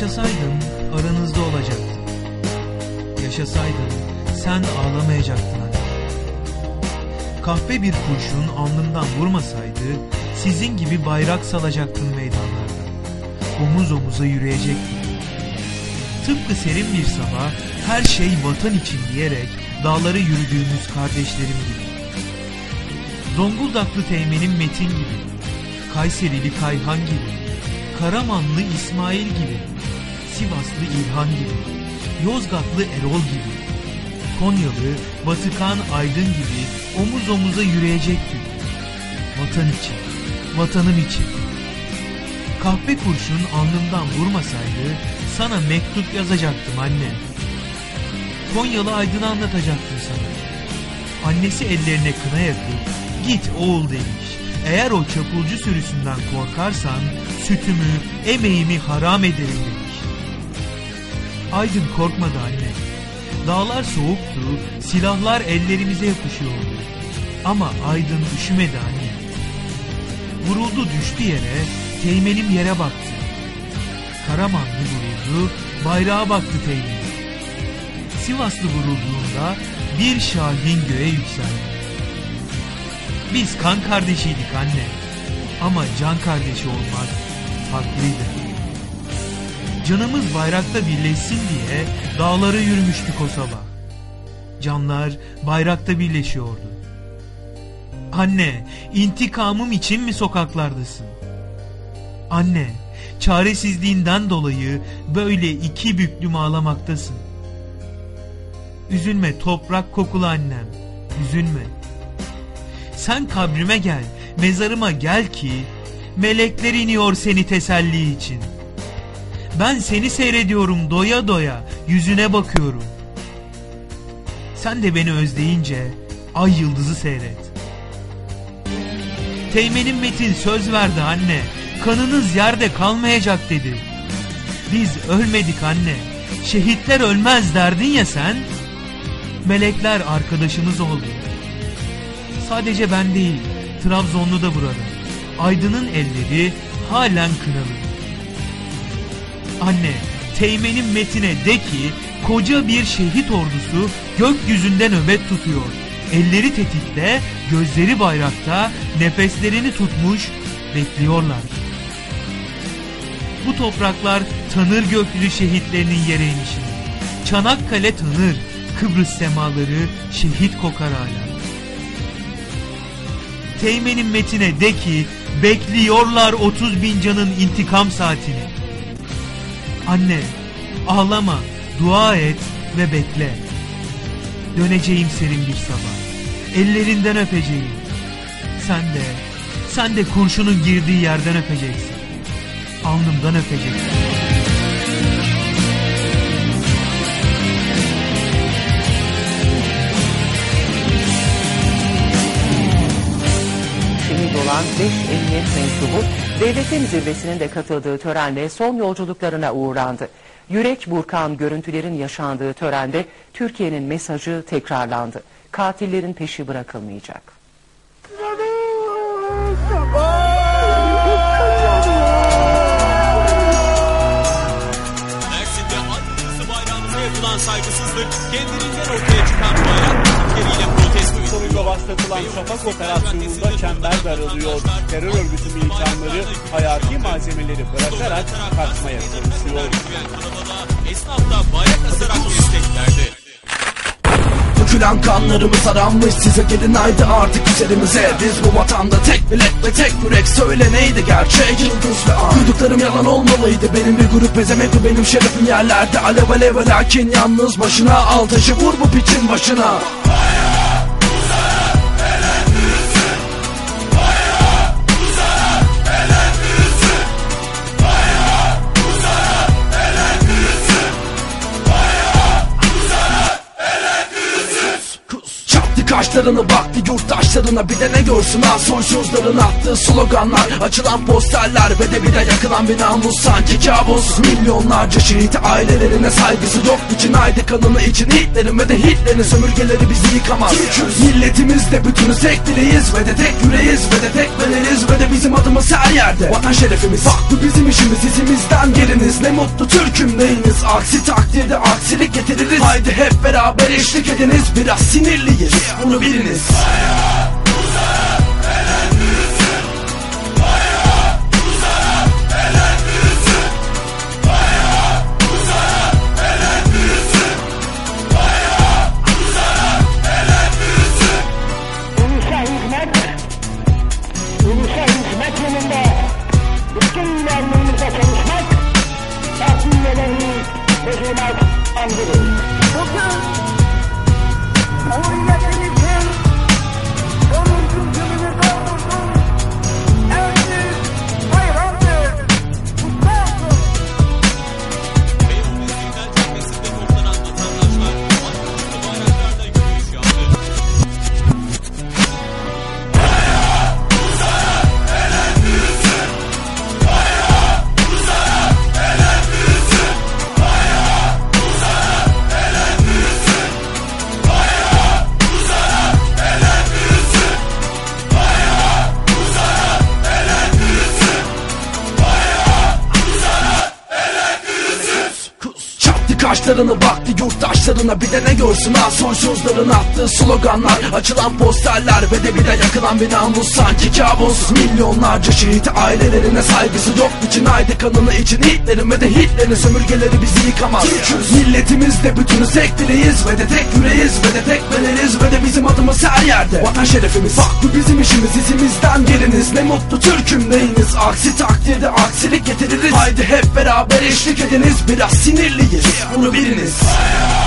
Yaşasaydım aranızda olacaktım. Yaşasaydım sen ağlamayacaktın anne. Kahpe bir kurşun alnımdan vurmasaydı sizin gibi bayrak salacaktım meydanlarda. Omuz omuza yürüyecektim. Tıpkı serin bir sabah her şey vatan için diyerek dağları yürüdüğümüz kardeşlerim gibi. Zonguldaklı Teğmen'in Metin gibi, Kayserili Kayhan gibi, Karamanlı İsmail gibi, Sivaslı İlhan gibi, Yozgatlı Erol gibi, Konyalı Batıkan Aydın gibi omuz omuza yürüyecektim. Vatan için, vatanım için. Kahpe kurşun alnımdan vurmasaydı sana mektup yazacaktım anne. Konyalı Aydın'ı anlatacaktım sana. Annesi ellerine kına yakıp git oğul demiş. Eğer o çapulcu sürüsünden korkarsan sütümü, emeğimi haram ederim demiş. Aydın korkmadı anne. Dağlar soğuktu, silahlar ellerimize yapışıyordu. Ama Aydın üşümedi anne. Vuruldu düştü yere, teğmenim yere baktı. Karamanlı vuruldu, bayrağa baktı teğmenim. Sivaslı vurulduğunda bir şahin göğe yükseldi. Biz kan kardeşiydik anne. Ama can kardeşi olmak farklıydı. Canımız bayrakta birleşsin diye dağları yürümüştük o sabah. Canlar bayrakta birleşiyordu. Anne, intikamım için mi sokaklardasın? Anne, çaresizliğinden dolayı böyle iki büklüm ağlamaktasın. Üzülme toprak kokulu annem, üzülme. Sen kabrime gel, mezarıma gel ki melekler iniyor seni teselli için. Ben seni seyrediyorum doya doya, yüzüne bakıyorum. Sen de beni özleyince ay yıldızı seyret. Teğmenin Metin söz verdi anne, kanınız yerde kalmayacak dedi. Biz ölmedik anne, şehitler ölmez derdin ya sen. Melekler arkadaşımız oldu. Sadece ben değil, Trabzonlu da burada. Aydın'ın elleri halen kınalı. Anne, Teğmen'in Metin'e de ki koca bir şehit ordusu gökyüzünde nöbet tutuyor. Elleri tetikte, gözleri bayrakta, nefeslerini tutmuş bekliyorlar. Bu topraklar tanır göklü şehitlerinin yere. Çanakkale tanır, Kıbrıs semaları şehit kokar hala. Teğmen'in metine de ki bekliyorlar 30 bin canın intikam saatini. Anne ağlama dua et ve bekle. Döneceğim serin bir sabah. Ellerinden öpeceğim. Sen de, sen de kurşunun girdiği yerden öpeceksin. Alnımdan öpeceksin. Olan 5 emniyet mensubu devletin zirvesinin de katıldığı törenle son yolculuklarına uğurlandı. Yürek burkan görüntülerin yaşandığı törende Türkiye'nin mesajı tekrarlandı. Katillerin peşi bırakılmayacak. Mersin'de annesi bayrağımıza yapılan saygısızlık kendiliğinden ortaya çıkan bayrak Sonunda başlatılan Şafak operasyonunda çember daralıyor. Terör örgütü militanları hayati malzemeleri bırakarak kaçmaya çalışıyor. Esnaf da bayrak asarak destek verdi. Dökülen kanlarımız aranmış size gelin haydi artık üzerimize Biz bu vatanda tek millet ve tek yürek söyle neydi gerçek Yıldız ve an Duyduklarım yalan olmalıydı benim bir grup bezemekti benim şerefim yerlerde Alev alev lakin yalnız başına al taşı vur bu piçin başına Çarptı kaşlarını baktı yurttaşlarına bir de ne görsün ha? Soysuzların attığı sloganlar Açılan posterler ve de bir de yakılan bir namus. Sanki kabus. Milyonlarca şehit ailelerine saygısı yok. İçin haydi kanını için Hitler'in ve de Hitler'in sömürgeleri bizi yıkamaz. Türk'üz. Milletimiz de bütünüz tek dileğiz ve de tek yüreğiz ve de yerde. Vatan şerefimiz. Bak bu bizim işimiz izimizden geliniz. Ne mutlu Türk'üm neyiniz aksi takdirde aksilik getiririz. Haydi hep beraber eşlik ediniz. Biraz sinirliyiz. Bunu biliniz. Ulusa Thank you. Kaşlarını baktı yurttaşlarına bir de ne görsün ha? Soysuzların attığı sloganlar Açılan posterler ve de bir de yakılan bir namus. Sanki kabus. Milyonlarca şehit ailelerine saygısı yok. İçin haydi kanını için Hitler'in ve de Hitler'in sömürgeleri bizi yıkamaz. Türk'üz. Milletimiz de bütünüz tek dileğiz ve de tek yüreğiz ve de tek bedeniz ve de bizim adımız her yerde. Vatan şerefimiz bu bizim işimiz izimizden geliniz. Ne mutlu Türk'üm neyiniz aksi takdirde aksilik getiririz. Haydi hep beraber eşlik ediniz. Biraz sinirliyiz bunu biliniz. Ulusa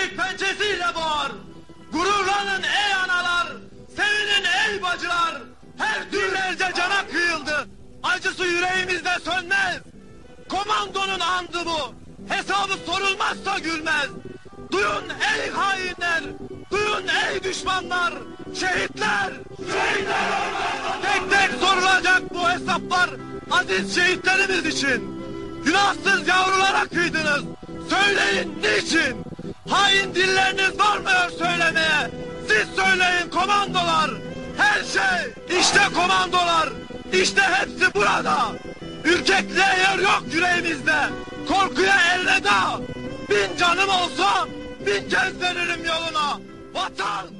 Çelik pençesiyle boğar. Gururlanın ey analar. Sevinin ey bacılar. Her türlerce cana kıyıldı. Acısı yüreğimizde sönmez. Komandonun andı bu. Hesabı sorulmazsa gülmez. Duyun ey hainler. Duyun ey düşmanlar. Şehitler. Şehitler Tek tek sorulacak bu hesaplar. Aziz şehitlerimiz için. Günahsız yavrulara kıydınız. Söyleyin niçin? Hain dilleriniz varmıyor söylemeye. Siz söyleyin komandolar. Her şey işte komandolar. İşte hepsi burada. Ürkekliğe yer yok yüreğimizde. Korkuya elveda. Bin canım olsa bin kez dönürüm yoluna. Vatan!